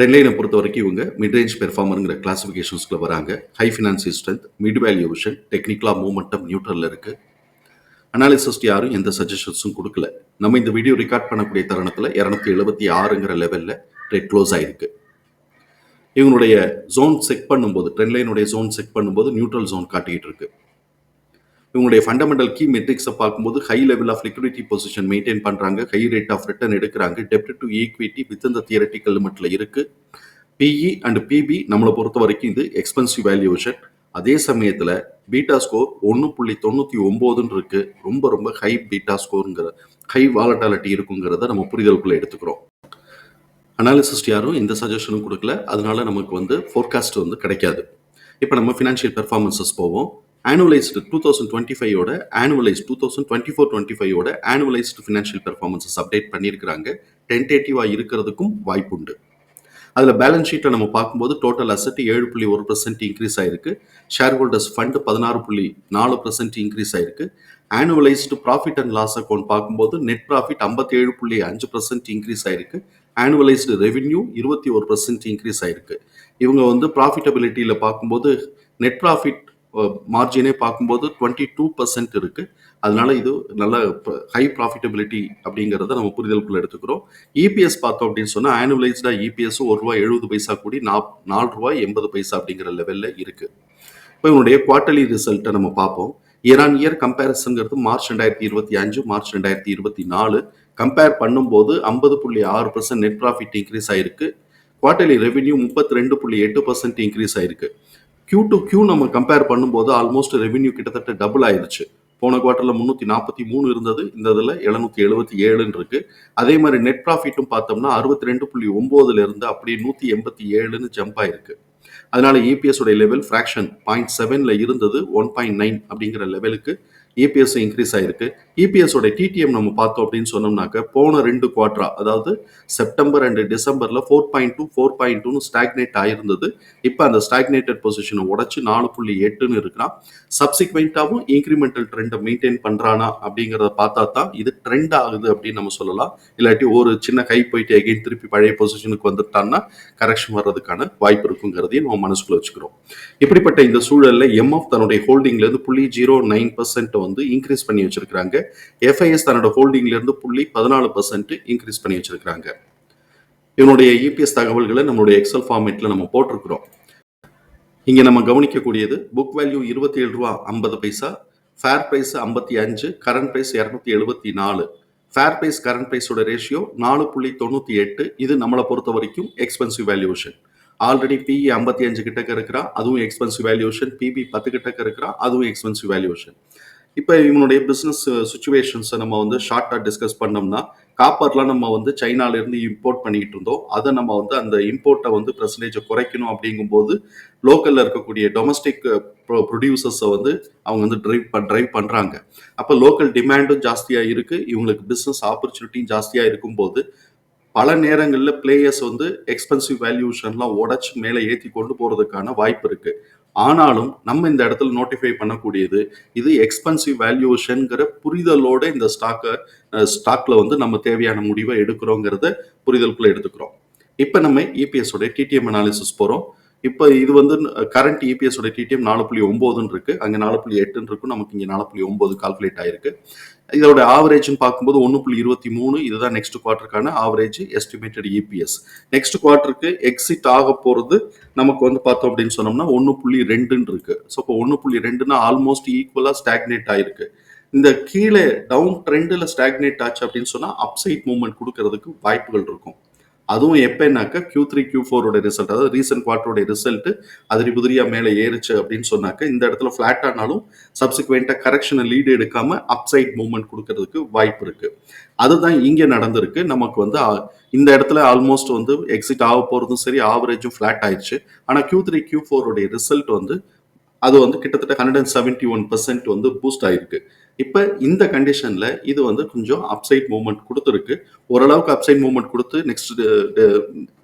ரெட்லைனை பொறுத்த வரைக்கும் இவங்க மிட்ரேஞ்ச் பெர்ஃபார்மருங்கிற கிளாசிஃபிகேஷன்ஸ்குள்ள வராங்க. High financial strength mid valuation டெக்னிக்கலாக மூமெண்டம் நியூட்ரலில் இருக்குது அனாலிசிஸ்ட் யாரும் எந்த சஜஷன்ஸும் கொடுக்கல. நம்ம இந்த வீடியோ ரெக்கார்ட் பண்ணக்கூடிய தருணத்தில் இரநூத்தி எழுபத்தி ஆறுங்கிற லெவலில் ரெட் க்ளோஸ் ஆகிருக்கு இவங்களுடைய ஜோன் செக் பண்ணும்போது ட்ரெண்ட் லைனுடைய ஜோன் செக் பண்ணும்போது நியூட்ரல் ஜோன் காட்டிக்கிட்டு இருக்குது இவங்களுடைய ஃபண்டமெண்டல் கீ மெட்ரிக்ஸை பார்க்கும்போது high level of liquidity position maintain பண்ணுறாங்க ஹை ரேட் ஆஃப் ரிட்டர்ன் எடுக்கிறாங்க. டெப்ட் டு ஈக்விட்டி வித் இந்த தியரட்டிக்கல் லிமிட்ல இருக்கு. பிஇ அண்ட் பிபி நம்மளை பொறுத்த வரைக்கும் இது எக்ஸ்பென்சிவ் வேல்யூஷன் அதே சமயத்தில் பீட்டா ஸ்கோர் ஒன்று புள்ளி தொண்ணூற்றி ஒம்போதுன்னு இருக்கு. ரொம்ப ரொம்ப ஹை பீட்டா ஸ்கோருங்கிற ஹை வாலட்டாலிட்டி இருக்குங்கிறத நம்ம புரிதலுக்குள்ள எடுத்துக்கிறோம். அனாலிசிஸ்ட் யாரும் எந்த சஜஷனும் கொடுக்கல. அதனால நமக்கு வந்து ஃபோர்காஸ்ட் வந்து கிடைக்காது. இப்போ நம்ம ஃபினான்ஷியல் பெர்ஃபார்மன்சஸ் போவோம். Annualised two thousand twenty ஃபைவோட annualise two thousand twenty four twenty ஃபைவோட annualised financial performances update பண்ணியிருக்கிறாங்க. டென்டேட்டிவாக இருக்கிறதுக்கும் வாய்ப்புண்டு. அதில் பேலன்ஸ் ஷீட்டை நம்ம பார்க்கும்போது டோட்டல் அசட் ஏழு புள்ளி ஒரு பர்சன்ட் இன்க்ரீஸ் ஆயிருக்கு. ஷேர் ஹோல்டர்ஸ் ஃபண்டு பதினாறு புள்ளி நாலு பர்சன்ட் இன்க்ரீஸ் ஆயிருக்கு. Annualised profit and loss account பார்க்கும்போது நெட் ப்ராஃபிட் ஐம்பத்தி ஏழு புள்ளி அஞ்சு பர்சன்ட் இன்க்ரீஸ் ஆயிருக்கு. ஆனுவலைஸ்டு ரெவென்யூ இருபத்தி ஒரு பர்சன்ட் இன்க்ரீஸ் ஆயிருக்கு. இவங்க வந்து ப்ராஃபிட்டபிலிட்டியில் பார்க்கும்போது நெட் ப்ராஃபிட் மார்ஜினே பார்க்கும்போது டுவெண்ட்டி டூ பர்சன்ட் இருக்கு. அதனால இது நல்ல ஹை ப்ராஃபிட்டபிலிட்டி அப்படிங்கிறத நம்ம புரிதலுக்குள்ள எடுத்துக்கிறோம். இபிஎஸ் பார்த்தோம் அப்படின்னு சொன்னால் ஆனுவலைஸ்டா இபிஎஸ்ஸும் ஒரு ரூபாய் எழுபது பைசா கூடி நா- நாலு ரூபாய் எண்பது பைசா அப்படிங்கிற லெவல்ல இருக்கு. இப்போ இவனுடைய குவார்ட்டர்லி ரிசல்ட்டை நம்ம பார்ப்போம். இயர் ஆன் இயர் கம்பேரிசன்ங்கிறது மார்ச் ரெண்டாயிரத்தி இருபத்தி அஞ்சு மார்ச் ரெண்டாயிரத்தி இருபத்தி நாலு. கம்பேர் பண்ணும்போது ஐம்பது புள்ளி ஆறு பர்சன்ட் நெட் ப்ராஃபிட் இன்க்ரீஸ் ஆயிருக்கு. குவார்ட்டர்லி ரெவென்யூ முப்பத்தி ரெண்டு புள்ளி எட்டு பர்சன்ட் இன்க்ரீஸ் ஆயிருக்கு. கியூ டு கியூ நம்ம கம்பேர் பண்ணும்போது ஆல்மோஸ்ட் ரெவென்யூ கிட்டத்தட்ட டபுள் ஆயிடுச்சு போன குவார்ட்டரில் முந்நூற்றி நாற்பத்தி மூணு இருந்தது. இந்த இதில் எழுநூற்றி எழுபத்தி ஏழுன்னு இருக்கு. அதே மாதிரி நெட் ப்ராஃபிட்டும் பார்த்தோம்னா அறுபத்தி ரெண்டு புள்ளி ஒம்போதுல இருந்து அப்படியே நூற்றி எண்பத்தி ஏழுன்னு ஜம்ப் ஆயிருக்கு. அதனால இபிஎஸ் உடைய லெவல் ஃப்ராக்ஷன் பாயிண்ட் செவனில் இருந்தது ஒன் பாயிண்ட் நைன் அப்படிங்கிற லெவலுக்கு இபிஎஸ் இன்க்ரீஸ் ஆயிருக்கு. இபிஎஸ் டிடிஎம் நம்ம பார்த்தோம் அப்படின்னு சொன்னோம்னாக்க போன ரெண்டு குவார்டரா அதாவது செப்டம்பர் அண்ட் டிசம்பர்ல four point two four point டூன்னு ஸ்டாக்னேட் ஆயிருந்தது. இப்போ அந்த ஸ்டாக்னேட்டட் பொசிஷனை உடச்சு நாலு புள்ளி எட்டுன்னு இருக்கிறான். சப்சிக்வெண்ட்டாகவும் இன்க்ரிமெண்டல் ட்ரெண்டை மெயின்டைன் பண்றானா அப்படிங்கிறத பார்த்தா தான் இது ட்ரெண்ட் ஆகுது அப்படின்னு நம்ம சொல்லலாம். இல்லாட்டி ஒரு சின்ன கை போயிட்டு எகைன் திருப்பி பழைய பொசிஷனுக்கு வந்துட்டான்னா கரெக்ஷன் வர்றதுக்கான வாய்ப்பு இருக்குங்கிறதையும் நம்ம மனசுக்குள்ள வச்சுக்கிறோம். இப்படிப்பட்ட இந்த சூழல்ல எம்எஃப் தன்னுடைய ஹோல்டிங்ல இருந்து புள்ளி ஜீரோ நைன் பர்சன்ட் வந்து இன்க்ரீஸ் பண்ணி வச்சிருக்கிறாங்க. எஃப்ஐஎஸ் தன்னோட ஹோல்டிங்ல இருந்து புள்ளி பதினாலு பர்சன்ட் இன்க்ரீஸ் பண்ணி வச்சிருக்காங்க இவனுடைய இபிஎஸ் தகவல்களை நம்மளுடைய எக்ஸல் ஃபார்மேட்ல நம்ம போட்டிருக்கிறோம். இங்க நம்ம கவனிக்கக்கூடியது புக் வேல்யூ இருபத்தி ஏழு ரூபா ஐம்பது பைசா ஃபேர் பிரைஸ் ஐம்பத்தி அஞ்சு கரண்ட் ப்ரைஸ் இரநூத்தி எழுபத்தி நாலு. ஃபேர் பிரைஸ் கரண்ட் ப்ரைஸோட ரேஷியோ நாலு புள்ளி தொண்ணூற்றி எட்டு இது நம்மளை பொறுத்த வரைக்கும் எக்ஸ்பென்சிவ் வேல்யூஷன் ஆல்ரெடி பிஇ ஐம்பத்தி அஞ்சு கிட்டக்க இருக்கிறா அதுவும் எக்ஸ்பென்சிவ் வேல்யூஷன் பிபி பத்து கிட்டக்க இருக்கிறா அதுவும் எக்ஸ்பென்சிவ் வேல்யூஷன் இப்போ இவனுடைய பிஸ்னஸ் சுச்சுவேஷன்ஸை uh, நம்ம வந்து ஷார்ட்டாக டிஸ்கஸ் பண்ணோம்னா காப்பர்லாம் நம்ம வந்து சைனாலேருந்து இம்போர்ட் பண்ணிக்கிட்டு இருந்தோம். அதை நம்ம வந்து அந்த இம்போர்ட்டை வந்து பெர்சன்டேஜை குறைக்கணும் அப்படிங்கும்போது லோக்கலில் இருக்கக்கூடிய டொமஸ்டிக் ப்ரொடியூசர்ஸை uh, வந்து அவங்க வந்து ட்ரைவ் பண் ட்ரைவ் பண்ணுறாங்க அப்போ லோக்கல் டிமாண்டும் ஜாஸ்தியாக இருக்குது இவங்களுக்கு பிஸ்னஸ் ஆப்பர்ச்சுனிட்டியும் ஜாஸ்தியாக இருக்கும்போது பல நேரங்களில் பிளேயர்ஸ் வந்து எக்ஸ்பென்சிவ் வேல்யூஷன்லாம் உடச்சி மேலே ஏற்றி கொண்டு போகிறதுக்கான வாய்ப்பு இருக்குது ஆனாலும் நம்ம இந்த இடத்துல நோட்டிஃபை பண்ணக்கூடியது இது எக்ஸ்பென்சிவ் வேல்யூஷன்ங்கிற புரிதலோட இந்த ஸ்டாக்கை ஸ்டாக்ல வந்து நம்ம தேவையான முடிவை எடுக்கிறோங்கிறத புரிதலுக்குள்ள எடுத்துக்கிறோம். இப்போ நம்ம இபிஎஸ் உடைய டிடிஎம் அனாலிசிஸ் போகிறோம் இப்போ இது வந்து கரண்ட் இபிஎஸ் உடைய டிடிஎம் நாலு புள்ளி ஒம்போதுன்னு இருக்கு அங்கே நாலு புள்ளி எட்டுன்னு இருக்கும் நமக்கு இங்கே நாலு புள்ளி ஒன்பது கால்குலேட் ஆயிருக்கு. இதோட ஆவரேஜ்னு பார்க்கும்போது ஒன்று புள்ளி இருபத்தி மூணு. இதுதான் நெக்ஸ்ட் குவார்ட்டருக்கான ஆவரேஜ் எஸ்டிமேட்டட் இபிஎஸ் நெக்ஸ்ட் குவார்ட்டருக்கு எக்ஸிட் ஆக போகிறது நமக்கு வந்து பார்த்தோம் அப்படின்னு சொன்னோம்னா ஒன்று புள்ளி ரெண்டுன்னு இருக்கு ஸோ இப்போ ஒன்று புள்ளி ரெண்டுன்னா ஆல்மோஸ்ட் ஈக்குவலாக ஸ்டாக்னேட் ஆயிருக்கு. இந்த கீழே டவுன் ட்ரெண்டில் ஸ்டாக்னேட் ஆச்சு அப்படின்னு சொன்னால் அப்சைட் மூவ்மெண்ட் கொடுக்கறதுக்கு வாய்ப்புகள் இருக்கும். அதுவும் எப்பன்னாக்கா கியூ த்ரீ கியூ ஃபோரோட ரிசல்ட் அதாவது ரீசன்ட் குவார்டரோட ரிசல்ட் அதிரி புதிரியா மேலே ஏறுச்சு அப்படின்னு சொன்னாக்க இந்த இடத்துல ஃபிளாட் ஆனாலும் சப்சிக்வெண்ட்டாக கரெக்ஷனை லீடு எடுக்காம அப்சைட் மூவ்மெண்ட் கொடுக்கறதுக்கு வாய்ப்பு இருக்கு. அதுதான் இங்கே நடந்திருக்கு. நமக்கு வந்து இந்த இடத்துல ஆல்மோஸ்ட் வந்து எக்ஸிட் ஆக போகிறதும் சரி ஆவரேஜும் ஃப்ளாட் ஆயிடுச்சு ஆனால் கியூ த்ரீ கியூ ஃபோருடைய ரிசல்ட் வந்து அது வந்து கிட்டத்தட்ட hundred and seventy one percent வந்து பூஸ்ட் ஆயிருக்கு. இப்போ இந்த கண்டிஷனில் இது வந்து கொஞ்சம் அப்சைட் மூவ்மெண்ட் கொடுத்துருக்கு. ஓரளவுக்கு அப்சைட் மூவ்மெண்ட் கொடுத்து நெக்ஸ்ட்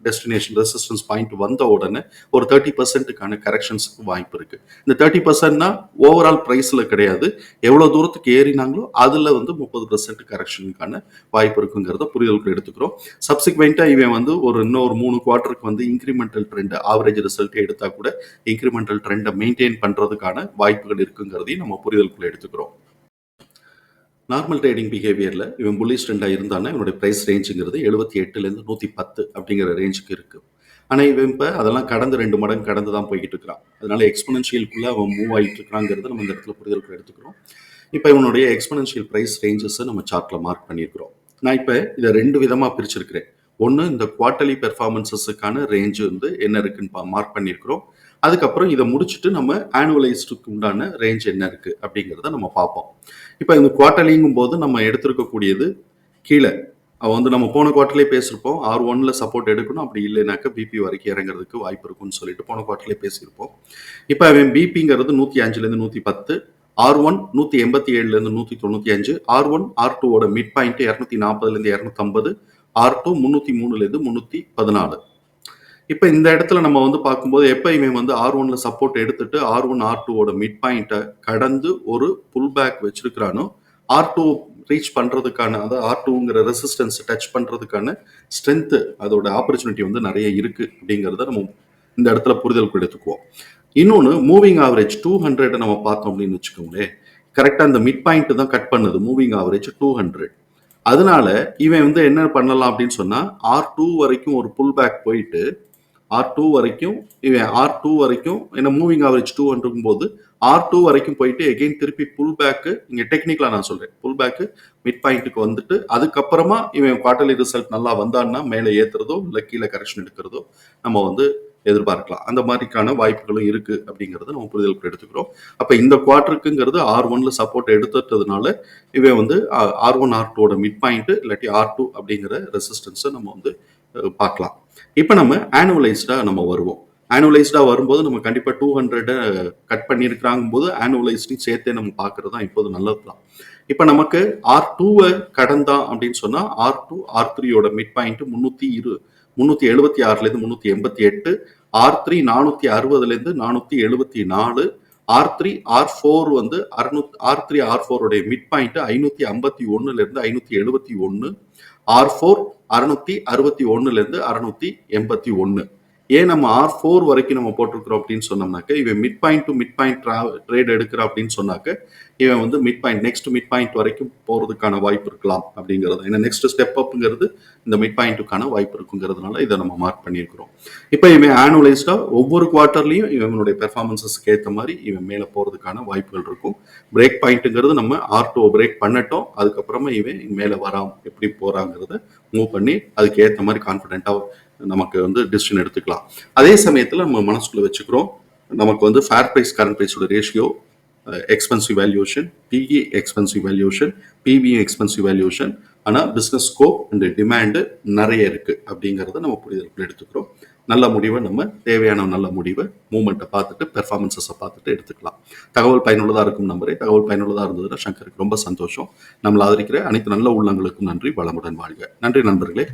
டெஸ்டினேஷன் ரெசிஸ்டன்ஸ் பாயிண்ட் வந்த உடனே ஒரு தேர்ட்டி பர்சன்ட்டுக்கான கரெக்ஷன்ஸுக்கு வாய்ப்பு இருக்குது இந்த தேர்ட்டி பர்சன்ட்னா ஓவரால் ப்ரைஸில் கிடையாது. எவ்வளோ தூரத்துக்கு ஏறினாங்களோ அதில் வந்து முப்பது பர்சன்ட் கரெக்ஷனுக்கான வாய்ப்பு இருக்குங்கிறத புரிதலுக்கு எடுத்துக்கிறோம். சப்சிக்வெண்ட்டாக இவன் வந்து ஒரு இன்னும் ஒரு மூணு குவார்ட்டருக்கு வந்து இன்க்ரிமெண்டல் ட்ரெண்ட் ஆவரேஜ் ரிசல்ட்டை எடுத்தால் கூட இன்க்ரிமெண்டல் ட்ரெண்டை மெயின்டைன் பண்ணுறதுக்கான வாய்ப்புகள் இருக்குங்கிறதையும் நம்ம புரிதலுக்குள்ளே எடுத்துக்கிறோம். நார்மல் ட்ரேடிங் பிஹேவியரில் இவன் புல்லிஷ் ட்ரெண்டாக இருந்தானா இவனுடைய ப்ரைஸ் ரேஞ்சுங்கிறது எழுபத்தி எட்டுலேருந்து நூற்றி பத்து அப்படிங்கிற ரேஞ்சுக்கு இருக்குது ஆனால் இவன் இப்போ அதெல்லாம் கடந்து ரெண்டு மடங்கு கடந்து தான் போய்கிட்டு இருக்கிறான். அதனால எக்ஸ்பனன்ஷியலுக்குள்ளே அவன் மூவ் ஆகிட்டு இருக்கிறாங்கிறத நம்ம இந்த இடத்துல புரிதலுக்கு எடுத்துக்கிறோம். இப்போ இவனுடைய எக்ஸ்பனன்ஷியல் ப்ரைஸ் ரேஞ்சஸை நம்ம சார்ட்டில் மார்க் பண்ணியிருக்கிறோம். நான் இப்போ இதை ரெண்டு விதமாக பிரிச்சிருக்கிறேன். ஒன்று இந்த குவார்ட்டர்லி பெர்ஃபார்மன்ஸஸுக்கான ரேஞ்சு வந்து என்ன இருக்குன்னு மார்க் பண்ணியிருக்கிறோம். அதுக்கப்புறம் இதை முடிச்சுட்டு நம்ம ஆனுவலைஸ்டுக்கு உண்டான ரேஞ்ச் என்ன இருக்கு அப்படிங்கிறத நம்ம பார்ப்போம். இப்போ இந்த குவார்ட்டர்லிங்கும் போது நம்ம எடுத்திருக்கக்கூடியது கீழே. அவன் வந்து நம்ம போன குவார்ட்டர்லேயே பேசியிருப்போம் ஆர் ஒன்ல சப்போர்ட் எடுக்கணும். அப்படி இல்லைனாக்கா பிபி வரைக்கும் இறங்குறதுக்கு வாய்ப்பு இருக்கும்னு சொல்லிட்டு போன குவார்ட்டர்லேயே பேசியிருப்போம். இப்போ அவன் பிபிங்கிறது நூற்றி அஞ்சுலேருந்து நூற்றி பத்து ஆர் ஒன் நூற்றி எண்பத்தி ஏழுலேருந்து நூற்றி தொண்ணூற்றி அஞ்சு ஆர் ஒன் ஆர் டூவோட மிட் பாயிண்ட் இரநூத்தி நாற்பதுலேருந்து இரநூத்தம்பது ஆர் டூ முந்நூற்றி மூணுலேருந்து முந்நூற்றி பதினாலு. இப்போ இந்த இடத்துல நம்ம வந்து பார்க்கும்போது எப்போ இவன் வந்து ஆர் ஒன்ல சப்போர்ட் எடுத்துட்டு ஆர் ஒன் ஆர் டூவோட மிட் பாயிண்ட்டை கடந்து ஒரு புல் பேக் வச்சிருக்கிறானோ ஆர் டூ ரீச் பண்றதுக்கான அதாவது ஆர் டூங்கிற ரெசிஸ்டன்ஸ் டச் பண்றதுக்கான ஸ்ட்ரென்த்து அதோட ஆப்பர்ச்சுனிட்டி வந்து நிறைய இருக்கு அப்படிங்கிறத நம்ம இந்த இடத்துல புரிதலுக்கு எடுத்துக்குவோம். இன்னொன்று மூவிங் ஆவரேஜ் டூ ஹண்ட்ரட் நம்ம பார்த்தோம் அப்படின்னு வச்சுக்கோங்களேன். கரெக்டாக அந்த மிட் பாயிண்ட் தான் கட் பண்ணுது மூவிங் ஆவரேஜ் டூ ஹண்ட்ரட் அதனால இவன் வந்து என்ன பண்ணலாம் அப்படின்னு சொன்னா ஆர் டூ வரைக்கும் ஒரு புல் பேக் போயிட்டு ஆர் டூ வரைக்கும் இவன் ஆர் டூ வரைக்கும் என்ன மூவிங் ஆவரேஜ் டூ இருக்கும் போது ஆர் டூ வரைக்கும் போயிட்டு எகெயின் திருப்பி புல் பேக்கு இங்கே டெக்னிக்கலாக நான் சொல்கிறேன் புல் பேக்கு மிட் பாயிண்ட்டுக்கு வந்துட்டு அதுக்கப்புறமா இவன் குவார்டர்லி ரிசல்ட் நல்லா வந்தான்னா மேலே ஏற்றுறதோ இல்லை கீழே கரெக்ஷன் எடுக்கிறதோ நம்ம வந்து எதிர்பார்க்கலாம். அந்த மாதிரிக்கான வாய்ப்புகளும் இருக்குது அப்படிங்கிறத நம்ம புரிதலுக்கு எடுத்துக்கிறோம். அப்போ இந்த குவார்டருக்குங்கிறது ஆர் ஒன்ல சப்போர்ட் எடுத்துட்டதுனால இவன் வந்து ஆர் ஒன் ஆர் டூவோட மிட் பாயிண்ட்டு இல்லாட்டி ஆர் டூ அப்படிங்கிற ரெசிஸ்டன்ஸை நம்ம வந்து பார்க்கலாம். இப்போ நம்ம ஆனுவலைஸ்டாக நம்ம வருவோம். ஆனுவலைஸ்டாக வரும்போது நம்ம கண்டிப்பாக டூ ஹண்ட்ரடை கட் பண்ணியிருக்கிறாங்கும் போது ஆனுவலைஸ்டையும் சேர்த்தே நம்ம பார்க்கறது தான் இப்போது நல்லது தான். இப்போ நமக்கு ஆர் டூவை கடந்தான் அப்படின்னு சொன்னால் ஆர் டூ ஆர் த்ரீயோட மிட் பாயிண்ட் முந்நூற்றி இரு முந்நூற்றி எழுபத்தி ஆறுலேருந்து முந்நூற்றி எண்பத்தி எட்டு ஆர் த்ரீ நானூற்றி அறுபதுலேருந்து நானூற்றி எழுபத்தி நாலு ஆர் த்ரீ ஆர் ஃபோர் வந்து அறுநூத் ஆர் த்ரீ ஆர் ஃபோருடைய மிட் பாயிண்ட் ஐநூற்றி ஐம்பத்தி ஒன்றுலேருந்து ஐநூற்றி எழுபத்தி ஒன்று ஆர் ஃபோர் அறுநூத்தி அறுபத்தி ஒன்னுலேருந்து அறுநூத்தி எண்பத்தி ஒன்று ஏன் நம்ம ஆர் ஃபோர் வரைக்கும் நம்ம போட்டிருக்கிறோம் அப்படின்னு சொன்னோம்னாக்க இவன் mid point to mid point trade எடுக்கிறா அப்படின்னு சொன்னாக்க இவன் வந்து mid point next mid point வரைக்கும் போகிறதுக்கான வாய்ப்பு இருக்கலாம் அப்படிங்கிறது. ஏன்னா நெக்ஸ்ட் ஸ்டெப் அப்புங்கிறது இந்த மிட் பாயிண்ட்டுக்கான வாய்ப்பு இருக்குங்கிறதுனால இதை நம்ம மார்க் பண்ணியிருக்கிறோம். இப்போ இவன் ஆனுவலைஸ்டாக ஒவ்வொரு குவார்ட்டர்லையும் இவனுடைய பெர்ஃபார்மன்ஸஸ்க்கு ஏற்ற மாதிரி இவன் மேலே போகிறதுக்கான வாய்ப்புகள் இருக்கும். பிரேக் பாயிண்ட்டுங்கிறது நம்ம ஆர் டூ பிரேக் பண்ணட்டும். அதுக்கப்புறமா இவன் மேலே வராம் எப்படி போகிறாங்கிறத மூவ் பண்ணி அதுக்கு ஏற்ற மாதிரி கான்ஃபிடென்ட்டாக நமக்கு வந்து டிசிஷன் எடுத்துக்கலாம். அதே சமயத்தில் நம்ம மனசுக்குள்ளே வச்சுக்கிறோம் நமக்கு வந்து fair price current ப்ரைஸோட ratio expensive valuation PE expensive valuation பிபியும் expensive valuation ஆனால் பிஸ்னஸ் ஸ்கோப் அண்ட் டிமாண்டு நிறைய இருக்குது அப்படிங்கிறத நம்ம புரிதலுக்குள்ள எடுத்துக்கிறோம். நல்ல முடிவை நம்ம தேவையான நல்ல முடிவை மூமெண்ட்டை பார்த்துட்டு பெர்ஃபார்மன்ஸஸை பார்த்துட்டு எடுத்துக்கலாம். தகவல் பயனுள்ளதாக இருக்கும் நம்பரே. தகவல் பயனுள்ளதாக இருந்ததுன்னா சங்கருக்கு ரொம்ப சந்தோஷம். நம்மளை ஆதரிக்கிற அனைத்து நல்ல உள்ளங்களுக்கும் நன்றி. வளமுடன் வாழ்க. நன்றி நண்பர்களே.